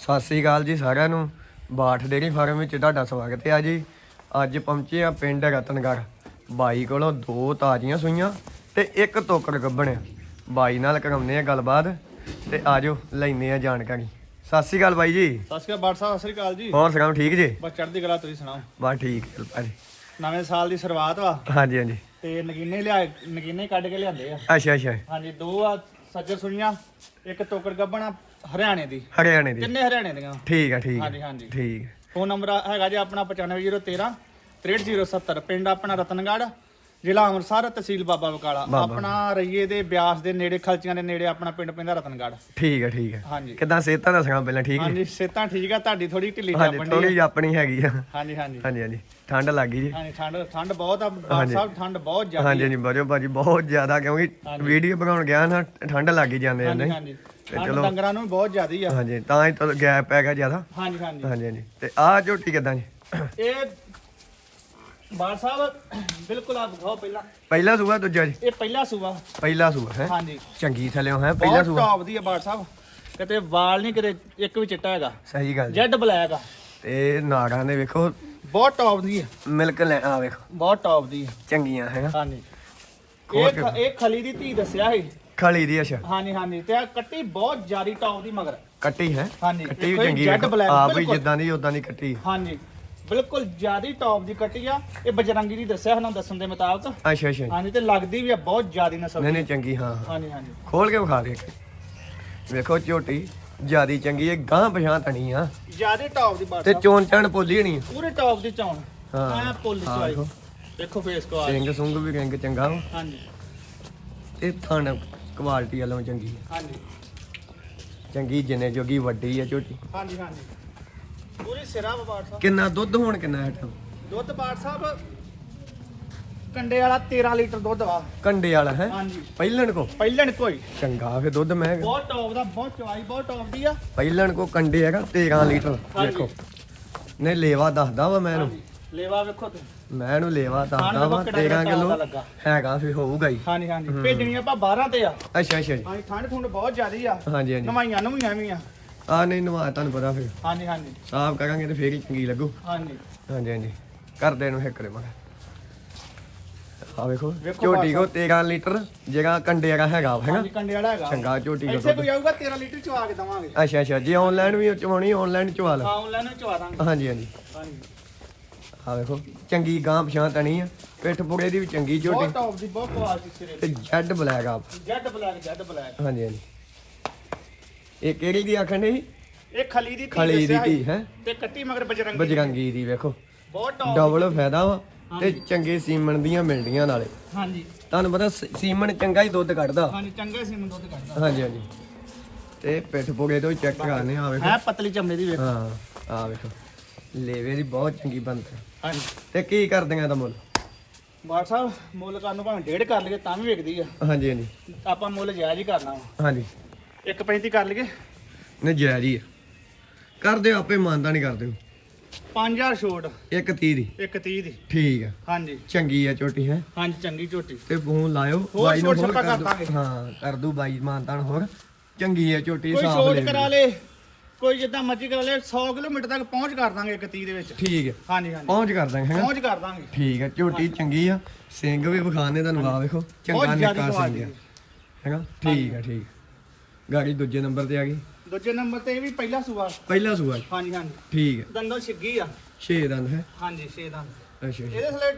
ਸਤਿ ਸ੍ਰੀ ਅਕਾਲ ਜੀ ਸਾਰਿਆਂ ਨੂੰ। ਬਾਠ ਡੇਰੀ ਫਾਰਮ ਵਿੱਚ ਤੁਹਾਡਾ ਸਵਾਗਤ ਹੈ ਜੀ। ਅੱਜ ਪਹੁੰਚੇ ਆ ਪਿੰਡ ਰਤਨਗੜ੍ਹ। ਬਾਈ ਕੋਲੋਂ ਦੋ ਤਾਜ਼ੀਆਂ ਸੂਈਆਂ ਤੇ ਇੱਕ ਟੋਕਰ ਗੱਭਣ ਬਾਈ ਨਾਲ ਕਰਾਉਂਦੇ ਆ ਗੱਲਬਾਤ ਤੇ ਆਜੋ ਲੈਨੇ ਆ ਜਾਣਕਾਰੀ। ਸਤਿ ਸ੍ਰੀ ਅਕਾਲ ਬਾਈ ਜੀ। ਸਤਿ ਸ਼੍ਰੀ ਅਕਾਲ ਬਾਟ ਸਾਹਿਬ ਸਤਿ ਸ਼੍ਰੀ ਅਕਾਲ ਜੀ। ਹੋਰ ਸੁਣਾਓ ਠੀਕ ਜੀ? ਬਸ ਚੜ੍ਹਦੀ ਕਲਾ ਤੁਸੀਂ ਸੁਣਾਓ? ਬਸ ਠੀਕ ਹੈ ਭਾਜੀ ਨਵੇਂ ਸਾਲ ਦੀ ਸ਼ੁਰੂਆਤ ਵਾ। ਹਾਂਜੀ ਹਾਂਜੀ। ਤੇ ਨਗੀਨੇ ਲਿਆ ਨਗੀਨੇ ਕੱਢ ਕੇ ਲਿਆਂਦੇ ਆ। ਅੱਛਾ ਅੱਛਾ। ਹਾਂਜੀ ਦੋ ਆ ਸੱਜਰ ਸੁਣੀਆਂ ਇੱਕ ਟੋਕਰ ਗੱਬਣਾ ਹਰਿਆਣੇ ਦੀ। ਹਰਿਆਣੇ ਦੀ। ਤਿੰਨੇ ਹਰਿਆਣੇ ਦੀਆਂ? ਠੀਕ ਹੈ ਠੀਕ ਹਾਂਜੀ ਹਾਂਜੀ। ਠੀਕ। ਹੈ ਫੋਨ ਨੰਬਰ ਹੈਗਾ ਜੀ ਆਪਣਾ 95013 63070 ਪਿੰਡ ਆਪਣਾ ਰਤਨਗੜ੍ਹ ਜ਼ਿਲ੍ਹਾ ਅੰਮ੍ਰਿਤਸਰ ਤਹਿਸੀਲ ਬਾਬਾ ਬਕਾਲਾ। ਆਪਣਾ ਰਈਏ ਦੇ ਬਿਆਸ ਦੇ ਨੇੜੇ ਖਲਚੀਆਂ ਦੇ ਨੇੜੇ ਆਪਣਾ ਪਿੰਡ ਪੈਂਦਾ ਰਤਨਗੜ੍ਹ। ਠੀਕ ਹੈ ਠੀਕ ਹੈ ਹਾਂਜੀ। ਕਿਦਾਂ ਸਿਹਤਾਂ ਦੱਸਣਾ ਪਹਿਲਾਂ ਠੀਕ ਹੈ ਹਾਂਜੀ ਸਿਹਤਾਂ ਠੀਕ ਆ ਤੁਹਾਡੀ ਥੋੜੀ ਢਿੱਲੀ ਹਾਂਜੀ ਜਾਪਣ ਥੋੜੀ ਆਪਣੀ ਹੈਗੀ ਆ। ਹਾਂਜੀ ਹਾਂਜੀ। ਹਾਂਜੀ ਹਾਂਜੀ। ਠੰਡ ਲੱਗ ਗਈ ਜੀ। ਹਾਂਜੀ ਠੰਡ ਠੰਡ ਬਹੁਤ ਆ ਬਾਟ ਸਾਹਿਬ ਠੰਡ ਬਹੁਤ ਜ਼ਿਆਦਾ ਹਾਂਜੀ ਹਾਂਜੀ ਬਜੋ ਭਾਜੀ ਬਹੁਤ ਜ਼ਿਆਦਾ ਕਿਉਂਕਿ ਵੀਡੀਓ ਬਣਾਉਣ ਗਿਆ ਨਾ ਠੰਡ ਲੱਗ ਹੀ ਜਾਂਦੇ ਆ ਹਾਂਜੀ ਨਹੀਂ? ਹਾਂਜੀ ਠੰਡ ਡੰਗਰਾਂ ਨੂੰ ਬਹੁਤ ਜ਼ਿਆਦੀ ਆ। ਹਾਂਜੀ ਤਾਂ ਹੀ ਤਾਂ ਗੈਪ ਪੈ ਗਿਆ ਜ਼ਿਆਦਾ। ਹਾਂਜੀ ਹਾਂਜੀ। ਹਾਂਜੀ ਹਾਂਜੀ। ਤੇ ਆਹ ਝੋਟੀ ਕਿਦਾਂ ਜੀ? ਇਹ ਬਾੜ ਸਾਹਿਬ ਬਿਲਕੁਲ ਆ ਦਿਖਾਓ ਪਹਿਲਾਂ। ਪਹਿਲਾ ਸੂਆ ਦੂਜਾ ਜੀ? ਇਹ ਪਹਿਲਾ ਸੂਆ। ਪਹਿਲਾ ਸੂਆ ਹੈ? ਹਾਂਜੀ। ਚੰਗੀ ਥਲਿਓ ਹੈ ਪਹਿਲਾ ਬਹੁਤ ਸੂਆ। ਟੌਪ ਦੀ ਆ ਬਾੜ ਸਾਹਿਬ। ਕਿਤੇ ਵਾਲ ਨਹੀਂ ਕਿਤੇ ਇੱਕ ਵੀ ਚਿੱਟਾ ਹੈਗਾ। ਸਹੀ ਗੱਲ ਜੀ। ਜੈਡ ਬਲੈਕ ਆ। ਤੇ ਨਾਗਾਂ ਦੇ ਵੇਖੋ। ਬਹੁਤ ਟੌਪ ਦੀ ਆ। ਮਿਲਕ ਲੈ ਆ ਵੇਖੋ। ਬਹੁਤ ਟੌਪ ਦੀ ਆ। ਚੰਗੀਆਂ ਹੈ? ਹਾਂਜੀ। ਇਹ ਖ- ਇਹ ਖਲੀ ਦੀ ਧੀ ਦੱਸਿਆ ਸੀ। ਖਲੀ ਦੀ ਅੱਛਾ। ਹਾਂਜੀ ਹਾਂਜੀ। ਤੇ ਆ ਕੱਟੀ ਬਹੁਤ ਜ਼ਿਆਦੀ ਟੌਪ ਦੀ ਮਗਰ। ਕੱਟੀ ਹੈ? ਹਾਂਜੀ ਕੱਟੀ ਵੀ ਦੇਖੋ ਇਹ ਚੰਗੀ ਜੈਡ ਵੇਖੋ। ਬਲੈਕ ਆਪ ਵੀ ਬਿਲਕੁਲ। ਜਿੱਦਾਂ ਦੀ ਉਦਾਂ ਦੀ ਕੱਟੀ ਹਾਂਜੀ। ਬਿਲਕੁਲ ਜ਼ਿਆਦੀ ਟੌਪ ਦੀ ਕੱਟੀ ਆ। ਇਹ ਬਜਰੰਗੀ ਦੀ ਦੱਸਿਆ ਉਹਨਾਂ ਦੱਸਣ ਦੇ ਮੁਤਾਬਕ। ਅੱਛਾ ਅੱਛਾ। ਹਾਂਜੀ ਤੇ ਲੱਗਦੀ ਵੀ ਆ ਬਹੁਤ ਜ਼ਿਆਦੀ ਨਸਲ ਨਹੀਂ ਦੀ। ਨਹੀਂ ਚੰਗੀ ਹਾਂ ਹਾਂ। ਹਾਂਜੀ ਹਾਂਜੀ। ਖੋਲ ਕੇ ਵਿਖਾ ਦੇ ਵੇਖੋ ਝੋਟੀ ਜਿਆਦੀ ਚੰਗੀ ਹੈ ਗਾਂ ਪਛਾਣ ਤਣੀ ਆ। ਜਿਆਦੇ ਟੌਪ ਦੀ ਬਾਤ ਤੇ ਚੋਣ ਚਾਣ ਪੋਲੀ ਹਣੀ। ਪੂਰੇ ਟੌਪ ਦੀ ਚੌਣ। ਹਾਂ। ਐ ਪੁੱਲ ਹਾਂ, ਦੇਖੋ। ਦੇਖੋ ਫੇਸ ਕੋ ਆ ਸਿੰਘ ਸੁੰਗ ਵੀ ਰਿੰਗ ਚੰਗਾ ਵਾ। ਹਾਂਜੀ। ਤੇ ਥਣ ਕੁਆਲਿਟੀ ਵਾਲੋਂ ਚੰਗੀ ਹੈ। ਹਾਂਜੀ। ਚੰਗੀ ਜਿੰਨੇ ਜੋਗੀ ਵੱਡੀ ਹੈ ਝੋਟੀ। ਹਾਂਜੀ ਹਾਂਜੀ। ਪੂਰੀ ਸਿਰਾ ਬਾਟ ਸਾਹਿਬ। ਕਿੰਨਾ ਦੁੱਧ ਹੋਣ ਕਿੰਨਾ ਹੈ ਟਾਈਮ ਦੁੱਧ ਬਾਟ ਸਾਹਿਬ ਕੰਡੇ ਵਾਲਾ 13 ਲੀਟਰ ਦੁੱਧ ਵਾ। ਕੰਡੇ ਵਾਲਾ ਹੈ? ਹਾਂਜੀ। ਪਹਿਲਣ ਕੋ? ਪਹਿਲਣ ਕੋਈ ਚੰਗਾ ਫੇ ਦੁੱਧ ਮੈਂ ਬਹੁਤ ਟੌਪ ਦਾ ਬਹੁਤ ਚਵਾਈ ਬਹੁਤ ਟੌਪ ਦੀ ਆ। ਪਹਿਲਣ ਕੋ ਕੰਡੇ ਹੈਗਾ 13 ਲੀਟਰ ਹਾਂਜੀ। ਦੇਖੋ। ਨੇ ਲੇਵਾ ਦੱਸਦਾ ਵਾ ਮੈਂ ਇਹਨੂੰ। ਲੇਵਾ ਵੇਖੋ ਤੁਸੀਂ ਮੈਂ ਇਹਨੂੰ ਲੇਵਾ ਦੱਸਦਾ ਵਾ ਦਾ 13 ਕਿਲੋ। ਹੈਗਾ ਫੇ ਹੋਊਗਾ ਹੀ। ਹਾਂਜੀ ਹਾਂਜੀ। ਭੇਜਣੀ ਆਪਾਂ 12 ਤੇ ਆ। ਅੱਛਾ ਅੱਛਾ ਜੀ। ਹਾਂਜੀ ਠੰਡ ਠੁੰਡ ਬਹੁਤ ਜ਼ਿਆਦੀ ਆ। ਹਾਂਜੀ ਹਾਂਜੀ। ਨਵਾਈਆਂ ਨਵੀਆਂ ਵੀ ਆ। ਆ ਨਹੀਂ ਨਵਾ ਤੁਹਾਨੂੰ ਪਤਾ ਫੇ ਹਾਂਜੀ ਹਾਂਜੀ। ਸਾਫ਼ ਕਰਾਂਗੇ ਤੇ ਫੇਰ ਹੀ ਚੰਗੀ ਲੱਗੂ। ਹਾਂਜੀ। ਹਾਂਜੀ ਹਾਂਜੀ। ਕਰਦੇ ਨੂੰ ਹਿੱਕ ਦੇ ਮਗਾ ਆ ਵੇਖੋ ਝੋਟੀ ਕੋ 13 ਲੀਟਰ ਜਿਹੜਾ ਕੰਡੇ ਵਾਲਾ ਹੈਗਾ ਵਾ, ਹੈਨਾ? ਹਾਂਜੀ ਕੰਡੇ ਵਾਲਾ ਹੈਗਾ ਚੰਗਾ ਝੋਟੀ ਕੋ ਇੱਥੇ ਕੋਈ ਆਊਗਾ 13 ਲੀਟਰ ਚਵਾ ਕੇ ਦਵਾਂਗੇ। ਅੱਛਾ ਅੱਛਾ। ਜੇ ਆਨਲਾਈਨ ਵੀ ਚਵਾਉਣੀ ਆਨਲਾਈਨ ਚਵਾ ਲਾ। ਹਾਂ ਆਨਲਾਈਨ ਚਵਾ ਦਾਂਗੇ। ਹਾਂਜੀ ਹਾਂਜੀ। ਹਾਂਜੀ। ਆ ਵੇਖੋ ਚੰਗੀ ਗਾਂ ਪਛਾਣ ਤਣੀ ਆ ਪਿੱਠ ਪੁੜੇ ਦੀ ਵੀ ਚੰਗੀ ਝੋਟੀ। ਬਹੁਤ ਟੌਪ ਦੀ ਬਹੁਤ ਕੁਆਲਿਟੀ ਸਿਰੇ ਤੇ ਜੈਡ ਬਲੈਕ ਆ। Zed Black Zed Black. ਹਾਂਜੀ ਹਾਂਜੀ। ਇਹ ਕਿਹੜੀ ਦੀ ਆਖਣ ਨਹੀਂ ਇਹ ਖਲੀ ਦੀ ਧੀ ਖਲੀ ਦੀ ਦੱਸਿਆ ਧੀ ਸੀ। ਹੈ? ਤੇ ਕੱਟੀ ਮਗਰ ਬਜਰੰਗੀ। ਬਜਰੰਗੀ ਦੀ ਵੇਖੋ। ਬਹੁਤ ਟੌਪ ਡਬਲ ਫਾਇਦਾ ਵਾ ਤੇ ਚੰਗੇ ਸੀਮਨ ਦੀਆਂ ਮਿਲਦੀਆਂ ਨਾਲੇ। ਹਾਂਜੀ। ਤੁਹਾਨੂੰ ਪਤਾ ਸ- ਸੀਮਨ ਚੰਗਾ ਹੀ ਦੁੱਧ ਕੱਢਦਾ। ਹਾਂਜੀ ਚੰਗੇ ਸੀ ਦੁੱਧ ਕੱਢਦਾ। ਹਾਂਜੀ ਹਾਂਜੀ। ਤੇ ਪਿੱਠ ਪੁੜੇ ਤੋਂ ਚੈੱਕ ਕਰਾਣੇ ਆ ਵੇਖੋ। ਹੈ ਪਤਲੀ ਚਮੜੇ ਦੀ ਵੇਖ। ਹਾਂ ਆ ਵੇਖੋ। ਲੇਵੇ ਦੀ ਬਹੁਤ ਚੰਗੀ ਬਣਤ ਹਾਂਜੀ। ਤੇ ਕੀ ਕਰਦੀਆਂ ਦਾ ਮੁੱਲ? ਬਾਟ ਸਾਹਿਬ ਮੁੱਲ ਕਰਨ ਨੂੰ ਭਾਵੇਂ ਡੇਢ ਕਰ ਲਈਏ ਤਾਂ ਵੀ ਵਿਕਦੀ ਆ। ਹਾਂਜੀ ਹਾਂਜੀ। ਆਪਾਂ ਮੁੱਲ ਜਾਇਜ਼ ਹੀ ਕਰਨਾ ਵਾ। ਹਾਂਜੀ। 1.35 ਕਰ ਲਈਏ। ਨੇ ਜਾਇਜ਼ ਹੀ ਆ। ਕਰ ਦਿਓ ਆਪੇ ਮੰਨਦਾ ਨਹੀਂ ਕਰ ਦਿਓ। 5000 ਛੋਟ। ਇੱਕ 30 ਦੀ। 130 ਦੀ। ਠੀਕ ਆ। ਹਾਂਜੀ। ਚੰਗੀ ਆ ਝੋਟੀ ਹੈ? ਹਾਂਜੀ ਚੰਗੀ ਝੋਟੀ। ਤੇ ਫੋਨ ਲਾਇਓ ਹੋਰ ਬਾਈ ਨੂੰ ਛੋਟ ਕਰ ਕਰ ਦਾਂਗੇ। ਹਾਂ ਕਰ ਦੂ ਬਾਈ ਮਾਨਤਾਨ ਹੋਰ। ਚੰਗੀ ਆ ਝੋਟੀ ਕੋਈ ਛੋਟ ਲੈ ਕਰਾ ਲੇ। ਕੋਈ ਜਿੱਦਾਂ ਮਰਜ਼ੀ ਕਰਾ ਲੇ 100 ਕਿਲੋਮੀਟਰ ਤੱਕ ਪਹੁੰਚ ਕਰ ਦਾਂਗੇ 130 ਦੇ ਵਿੱਚ। ਠੀਕ ਹੈ। ਹਾਂਜੀ ਹਾਂਜੀ। ਪਹੁੰਚ ਕਰ ਦਾਂਗੇ ਹੈਨਾ? ਪਹੁੰਚ ਕਰ ਦਾਂਗੇ। ਠੀਕ ਹੈ ਝੋਟੀ ਚੰਗੀ ਆ। ਸਿੰਘ ਵੀ ਵਿਖਾਣੇ ਤੁਹਾਨੂੰ ਆ ਵੇਖੋ। ਚੰਗਾ ਨਿੱਕਾ ਸਿੰਘ ਆ। ਹੈਗਾ ਠੀਕ ਹੈ ਠੀਕ। ਗਾੜੀ ਦੂਜੇ ਨੰਬਰ ਤੇ ਆ ਗਈ। ਦੂਜੇ ਨੰਬਰ ਤੇ ਇਹ ਵੀ ਪਹਿਲਾ ਸੂਆ। ਪਹਿਲਾ ਸੂਆ। ਹਾਂਜੀ ਹਾਂਜੀ। ਠੀਕ ਹੈ। ਦੰਦੋਂ ਛਿੱਗੀ ਆ। 6 ਦੰਦ ਹੈ। ਹਾਂਜੀ 6 ਦੰਦ। ਅੱਛਾ ਇਹਦੇ ਥਲੇ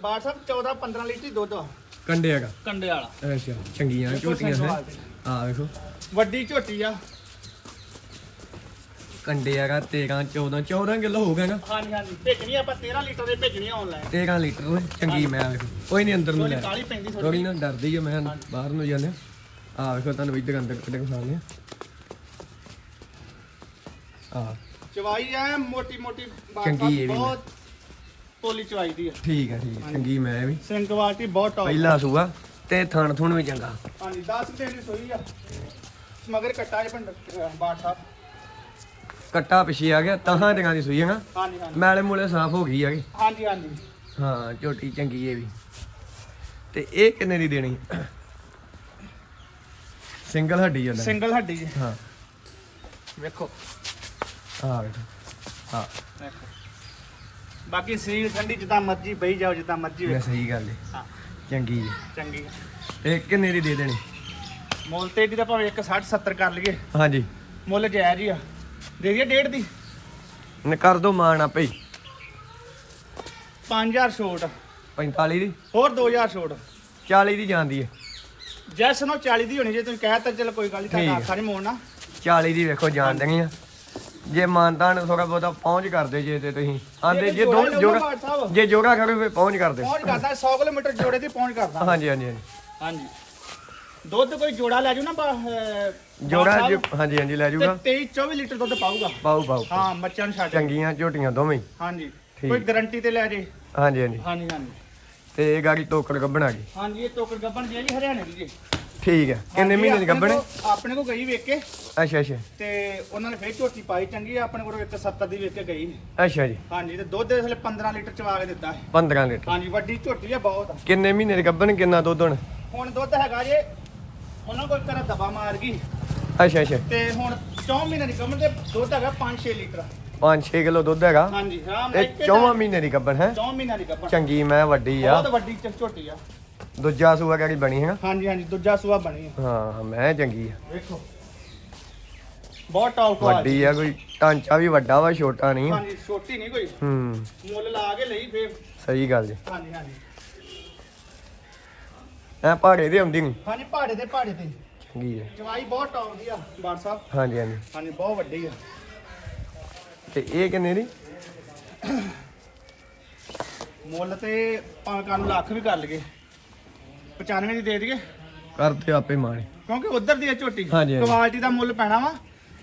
ਬਾਟ ਸਾਹਿਬ 14 15 ਲੀਟਰ ਦੁੱਧ ਆ। ਕੰਡੇ ਹੈਗਾ। ਕੰਡੇ ਵਾਲਾ। ਅੱਛਾ ਚੰਗੀਆਂ ਝੋਟੀਆਂ ਹੈ। ਆ ਵੇਖੋ। ਵੱਡੀ ਝੋਟੀ ਆ। ਕੰਡੇ ਹੈਗਾ 13 14 14 ਕਿਲੋ ਹੋ ਗਿਆ ਨਾ ਹਾਂਜੀ ਹਾਂਜੀ। ਭੇਜਣੀ ਆਪਾਂ 13 ਲੀਟਰ ਦੇ ਭੇਜਣੀ ਆਨਲਾਈਨ 13 ਲੀਟਰ ਚੰਗੀ ਮੈਂ ਵੇਖੋ ਕੋਈ ਨਹੀਂ ਅੰਦਰ ਨੂੰ ਲੈ। ਕਾਲੀ ਪੈਂਦੀ ਥੋੜੀ ਥੋੜੀ ਨਾ ਡਰਦੀ ਆ ਮੈਂ ਬਾਹਰ ਨੂੰ ਜਾਂਦੇ ਆ। ਵੇਖੋ ਤੁਹਾਨੂੰ ਇੱਧਰ ਅੰਦਰ ਕੱਢ ਕੇ ਖਾਣੇ ਆ। ਚਵਾਈ ਆ ਮੋਟੀ ਮੋਟੀ ਚੰਗੀ ਵੀ ਬਹੁਤ ਪੋਲੀ ਚਵਾਈ ਦੀ ਆ। ਠੀਕ ਹੈ ਠੀਕ ਹੈ ਚੰਗੀ ਮੈਂ ਵੀ। ਸਿੰਘ ਕੁਆਲਿਟੀ ਬਹੁਤ ਟੌਪ ਪਹਿਲਾ ਸੂਆ ਤੇ ਥਣ ਥੁਣ ਵੀ ਚੰਗਾ। ਹਾਂਜੀ 10 ਦਿਨ ਦੀ ਸੋਈ ਆ। ਮਗਰ ਕੱਟਾ ਪਿੰਡ ਬਾਟ ਸਾਹਿਬ ਕੱਟਾ ਪਿਛੇ ਆ ਗਿਆ ਤਾਹਾਂ ਦੀਆਂ ਦੀ ਸੂਈ ਹਾਂਜੀ ਹਾਂਜੀ। ਮੈਲੇ ਮੂਲੇ ਸਾਫ਼ ਹੋ ਗਈ ਹੈਗੀ ਹਾਂਜੀ ਹਾਂਜੀ। ਹਾਂ ਝੋਟੀ ਚੰਗੀ ਇਹ ਵੀ। ਤੇ ਇਹ ਕਿੰਨੇ ਦੀ ਦੇਣੀ? ਸਿੰਗਲ ਹੱਡੀ ਜਾਂਦਾ। ਸਿੰਗਲ ਹੱਡੀ ਜੀ। ਹਾਂ। ਵੇਖੋ। ਆ ਵੇਖੋ। ਹਾਂ। ਵੇਖੋ। ਬਾਕੀ ਸੀਲ ਠੰਡੀ ਜਿੱਦਾਂ ਮਰਜ਼ੀ ਬਈ ਜਾਓ ਜਿੱਦਾਂ ਮਰਜ਼ੀ ਵੇਖੋ। ਸਹੀ ਗੱਲ ਹੈ ਹਾਂ। ਚੰਗੀ ਜੀ ਚੰਗੀ। ਇਹ ਕਿੰਨੇ ਦੀ ਦੇ ਦੇਣੀ? ਮੁੱਲ ਤੇ ਇਹਦੀ ਤਾਂ ਭਾਵੇਂ 1 60 70 ਕਰ ਲਈਏ। ਹਾਂਜੀ। ਮੁੱਲ ਜਾਇਜ਼ ਹੀ ਆ। ਦੇ ਦਈਏ ਡੇਢ ਦੀ? ਨੇ ਕਰ ਦੋ ਮਾਣ ਆਪੇ ਹੀ। 5000 ਛੋਟ। 45 ਦੀ? ਹੋਰ 2000 ਛੋਟ। 40 ਦੀ ਜਾਂਦੀ ਹੈ ਜੈਸ ਨੂੰ 40 ਦੀ ਹੋਣੀ ਜੇ ਤੁਸੀਂ ਕਹਿ ਤਾ ਚਲ ਕੋਈ ਗੱਲ ਨਹੀਂ ਠੀਕ ਤਾਂ ਹੈ। ਆਖਾ ਨਹੀਂ ਮੋੜਨਾ 40 ਦੀ ਵੇਖੋ ਜਾਣ ਦੇਣੀ ਆ ਜੇ ਮਾਨਤਾਨ ਥੋੜਾ ਬਹੁਤਾ ਪਹੁੰਚ ਕਰਦੇ ਜੇ ਤੇ ਤੁਸੀਂ। ਆਂਦੇ ਜੇ ਦੋ ਜੋੜਾ ਸਾਹਿਬ। ਜੇ ਜੋੜਾ ਕਰੋ ਫੇ ਪਹੁੰਚ ਕਰਦੇ ਪਹੁੰਚ ਕਰਦਾ 100 ਕਿਲੋਮੀਟਰ ਜੋੜੇ ਦੀ ਪਹੁੰਚ ਕਰਦਾ। ਹਾਂਜੀ ਹਾਂਜੀ ਹਾਂਜੀ। ਹਾਂਜੀ। ਦੁੱਧ ਕੋਈ ਜੋੜਾ ਲੈ ਜੂ ਨਾ ਬਾ- ਅਹ, ਜੋੜਾ ਜੇ ਹਾਂਜੀ ਹਾਂਜੀ ਲੈ ਤੇ ਜੂਗਾ 23 24 ਲੀਟਰ ਦੁੱਧ ਪਾਊਗਾ। ਪਾਉ ਪਾਉ ਹਾਂ ਬੱਚਿਆਂ ਨੂੰ ਛੱਡ ਚੰਗੀਆਂ ਝੋਟੀਆਂ ਦੋਵੇਂ ਹੀ। ਹਾਂਜੀ। ਠੀਕ। ਕੋਈ ਗਾਰੰਟੀ ਤੇ ਲੈ ਜੇ। ਹਾਂਜੀ ਹਾਂਜੀ। ਹਾਂਜੀ ਹਾਂਜੀ। ਤੇ ਇਹ ਗਾੜੀ ਟੋਕਰ ਗੱਬਣ ਗਈ। ਹਾਂਜੀ ਇਹ ਟੋਕਰ ਗੱਬਣ ਹੈ ਜੀ ਹਰਿਆਣੇ ਦੀ ਜੀ। ਠੀਕ ਹੈ। ਕਿੰਨੇ ਹਾਂਜੀ, ਮਹੀਨੇ ਦੀ ਆਪਣੇ ਕੋਲ- ਆਪਣੇ ਕੋ ਗਈ ਵੇਖ ਕੇ। ਅੱਛਾ ਅੱਛਾ। ਤੇ ਉਹਨਾਂ ਨੇ ਫੇਰ ਝੋਟੀ ਪਾਈ ਚੰਗੀ ਆ, ਆਪਣੇ ਕੋਲ 170 ਦੀ ਵੇਚ ਕੇ ਗਈ। ਅੱਛਾ ਜੀ। ਹਾਂਜੀ ਤੇ ਦੁੱਧ ਦੇ ਥਲੇ 15 ਲੀਟਰ ਚਵਾ ਕੇ ਦਿੱਤਾ ਹੈ। 15 ਲੀਟਰ। ਹਾਂਜੀ ਵੱਡੀ ਝੋਟੀ ਆ ਬਹੁਤ। ਕਿੰਨੇ ਮਹੀਨੇ ਦੀ ਗੱਬਣ ਕਿੰਨਾ ਦੁੱਧ ਹੁਣ? ਹੁਣ ਦੁੱਧ ਹੈਗਾ ਜੇ ਉਹਨਾਂ ਕੋਲ ਕਰਾ ਦਬਾ ਮਾਰ ਗਈ। ਅੱਛਾ ਅੱਛਾ। ਤੇ ਹੁਣ 4 ਮਹੀਨੇ ਦੀ ਕਮਰ ਤੇ ਦੁੱਧ ਹੈਗਾ 5-6 ਲੀਟਰ। 5-6 ਕਿਲੋ ਦੁੱਧ ਹੈਗਾ? ਹਾਂਜੀ ਹਾਂ ਤੇ 4 ਮਹੀਨੇ ਦੀ ਗੱਬਣ ਹੈ? 4 ਮਹੀਨੇ ਦੀ ਕਮਰ ਚੰਗੀ ਮੈਂ ਵੱਡੀ ਆ। ਬਹੁਤ ਵੱਡੀ ਚ- ਝੋਟੀ ਆ। ਦੂਜਾ ਸੂਆ ਕਿਹੜੀ ਬਣੀ ਹੈ? ਹਾਂਜੀ ਹਾਂਜੀ ਦੂਜਾ ਸੂਆ ਬਣੀ ਆ। ਹਾਂ ਮੈਂ ਚੰਗੀ ਆ। ਵੇਖੋ। ਬਹੁਤ ਟੌਪ ਕੁਆਲਿਟੀ ਵੱਡੀ ਆ ਕੋਈ ਢਾਂਚਾ ਵੀ ਵੱਡਾ ਵਾ ਛੋਟਾ ਨਹੀਂ। ਹਾਂਜੀ ਛੋਟੀ ਨਹੀਂ ਕੋਈ। ਹੂੰ। ਮੁੱਲ ਲਾ ਕੇ ਲਈ ਫੇਰ। ਸਹੀ ਗੱਲ ਜੀ। ਹਾਂਜੀ ਹਾਂਜੀ। ਐ ਪਹਾੜੇ ਦੇ ਆਉਂਦੀ ਨਹੀਂ ਹਾਂਜੀ ਪਹਾੜੇ ਤੇ ਪਹਾੜੇ ਤੇ। ਚੰਗੀ ਹੈ ਜਵਾਈ ਬਹੁਤ ਟੌਪ ਦੀ ਆ ਬਾਰ ਸਾਹਿਬ। ਹਾਂਜੀ ਹਾਂਜੀ। ਹਾਂਜੀ ਬਹੁਤ ਵੱਡੀ ਆ। ਤੇ ਇਹ ਕਿੰਨੇ ਦੀ? ਮੁੱਲ ਤੇ ਭਾਵੇਂ ਕੰਨ ਲੱਖ ਵੀ ਕਰ ਲਈਏ। 95 ਦੀ ਦੇ ਦਈਏ। ਕਰਦੇ ਆਪੇ ਮਾਣੇ ਕਿਉਂਕਿ ਉਧਰ ਦੀ ਆ ਝੋਟੀ ਹਾਂਜੀ, ਹਾਂਜੀ। ਕੁਆਲਿਟੀ ਦਾ ਮੁੱਲ ਪੈਣਾ ਵਾ।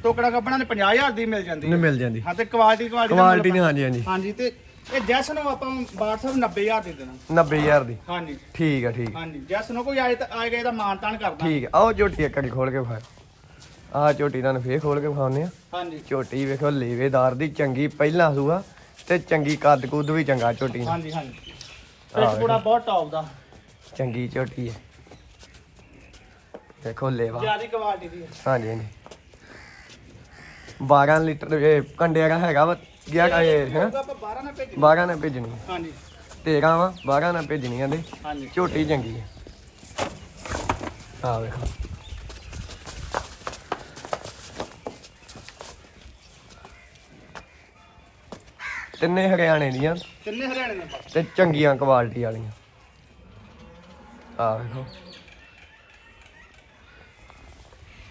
ਟੋਕੜਾ ਕੱਪੜਾ ਨੇ 50000 ਦੀ ਮਿਲ ਜਾਂਦੀ ਨਹੀਂ ਹੈ ਮਿਲ ਜਾਂਦੀ। ਹਾਂ ਤੇ ਕੁਆਲਿਟੀ ਕੁਆਲਿਟੀ ਦਾ ਕੁਆਲਿਟੀ ਨੇ ਹਾਂਜੀ ਹਾਂਜੀ। ਹਾਂਜੀ ਤੇ ਇਹ ਜੈਸ ਨੂੰ ਆਪਾਂ ਸਾਹਿਬ 90000 ਦੇ ਦੇਣਾ। 90000 ਦੀ? ਹਾਂਜੀ। ਠੀਕ ਆ ਠੀਕ। ਹਾਂਜੀ ਜੈਸ ਨੂੰ ਕੋਈ ਆਏ ਤਾਂ ਆਏ ਗਏ ਦਾ ਮਾਨ ਤਾਨ ਕਰਦਾ। ਠੀਕ ਆ ਆਓ ਝੋਟੀ ਇੱਕ ਵਾਰੀ ਖੋਲ ਕੇ ਵਿਖਾ। ਆਹ ਝੋਟੀ ਤੁਹਾਨੂੰ ਫੇਰ ਖੋਲ ਕੇ ਵਿਖਾਉਂਦੇ ਆ। ਹਾਂਜੀ। ਝੋਟੀ ਵੇਖੋ ਲੇਵੇਦਾਰ ਦੀ ਚੰਗੀ ਪਹਿਲਾ ਸੂਆ ਤੇ ਚੰਗੀ ਕੱਦ ਕੁੱਦ ਵੀ ਚੰਗਾ ਝੋਟੀ ਨਾਲ। ਹਾਂਜੀ ਹਾਂਜੀ। ਪਿੱਠ ਪੂੜਾ ਬਹੁਤ ਟੌਪ ਦਾ। ਚੰਗੀ ਝੋਟੀ ਹੈ ਦੇਖੋ ਲੇਵਾ। ਜਿਆਦੀ ਕੁਆਲਿਟੀ ਦੀ ਹੈ। ਹਾਂਜੀ ਹਾਂਜੀ। 12 ਲੀਟਰ ਇਹ ਕੰਡਿਆ ਦਾ ਹੈਗਾ ਵਾ। ਗਿਆ ਕਾ ਇਹ ਹੈ? ਆਪਾਂ 12 ਨਾਲ ਭੇਜ 12 ਨੇ ਭੇਜਣੀ ਹਾਂਜੀ। 13 ਵਾ 12 ਨੇ ਭੇਜਣੀ ਆਂਦੇ ਹਾਂਜੀ। ਝੋਟੀ ਚੰਗੀ ਹੈ ਆ ਵੇਖੋ। ਤਿੰਨੇ ਹਰਿਆਣੇ ਦੀਆਂ ਤਿੰਨੇ ਹਰਿਆਣੇ ਦੇ ਪਾਸ ਤੇ ਚੰਗੀਆਂ ਕੁਆਲਿਟੀ ਵਾਲੀਆਂ। ਆ ਵੇਖੋ।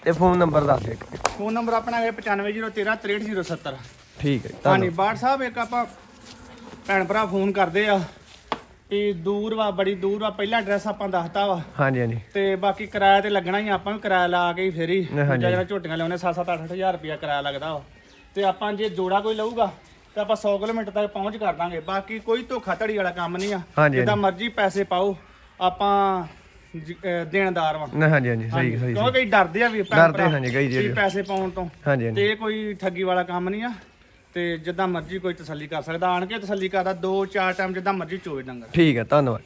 ਤੇ ਫੋਨ ਨੰਬਰ ਦੱਸ ਦੇ ਫੋਨ ਨੰਬਰ ਆਪਣਾ ਹੈ 9501363070 ਠੀਕ ਹੈ ਹਾਂਜੀ ਬਾੜ ਸਾਹਿਬ ਇੱਕ ਆਪਾਂ ਭੈਣ ਭਰਾ ਫੋਨ ਕਰਦੇ ਆ ਵੀ ਦੂਰ ਵਾ ਬੜੀ ਦੂਰ ਵਾ ਪਹਿਲਾ ਐਡਰੈਸ ਆਪਾਂ ਦੱਸਤਾ ਵਾ। ਹਾਂਜੀ ਹਾਂਜੀ। ਤੇ ਬਾਕੀ ਕਿਰਾਇਆ ਤੇ ਲੱਗਣਾ ਹੀ ਆ, ਆਪਾਂ ਵੀ ਕਿਰਾਇਆ ਲਾ ਕੇ ਹੀ ਫੇਰ। ਹੀ ਹਾਂਜੀ। ਜਿਹੜਾ ਝੋਟੀਆਂ ਲਿਆਉਣੇ 7-7 8000 ਰੁਪਇਆ ਕਿਰਾਇਆ ਲੱਗਦਾ ਵਾ। ਤੇ ਆਪਾਂ ਜੇ ਜੋੜਾ ਕੋਈ ਲਊਗਾ ਤੇ ਆਪਾਂ 100 ਕਿਲੋਮੀਟਰ ਤੱਕ ਪਹੁੰਚ ਕਰ ਦਾਂਗੇ। ਬਾਕੀ ਕੋਈ ਧੋਖਾ ਧੜੀ ਵਾਲਾ ਕੰਮ ਨਹੀਂ ਆ। ਹਾਂਜੀ, ਜਿੱਦਾਂ ਮਰਜ਼ੀ ਪੈਸੇ ਪਾਓ ਆਪਾਂ ਜ- ਅਹ ਦੇਣਦਾਰ ਵਾਂ। ਨਾ ਹਾਂਜੀ ਹਾਂਜੀ ਸਹੀ ਸਹੀ ਕਿਉਂਕਿ ਕਈ ਡਰਦੇ ਆ ਵੀ ਭੈਣ ਡਰਦੇ ਭਰਾ ਹਾਂਜੀ, ਕਈ ਜਿਹੜੇ। ਵੀ ਪੈਸੇ ਪਾਉਣ ਤੋਂ। ਹਾਂਜੀ ਹਾਂਜੀ। ਤੇ ਇਹ ਕੋਈ ਠੱਗੀ ਵਾਲਾ ਕੰਮ ਨਹੀਂ ਆ। ਤੇ ਜਿੱਦਾਂ ਮਰਜ਼ੀ ਕੋਈ ਤਸੱਲੀ ਕਰ ਸਕਦਾ। ਆਣ ਕੇ ਤਸੱਲੀ ਕਰਦਾ ਦੋ ਚਾਰ ਟਾਈਮ ਜਿੱਦਾਂ ਮਰਜ਼ੀ ਚੋਵੇ ਡੰਗਰ। ਠੀਕ ਹੈ ਧੰਨਵਾਦ।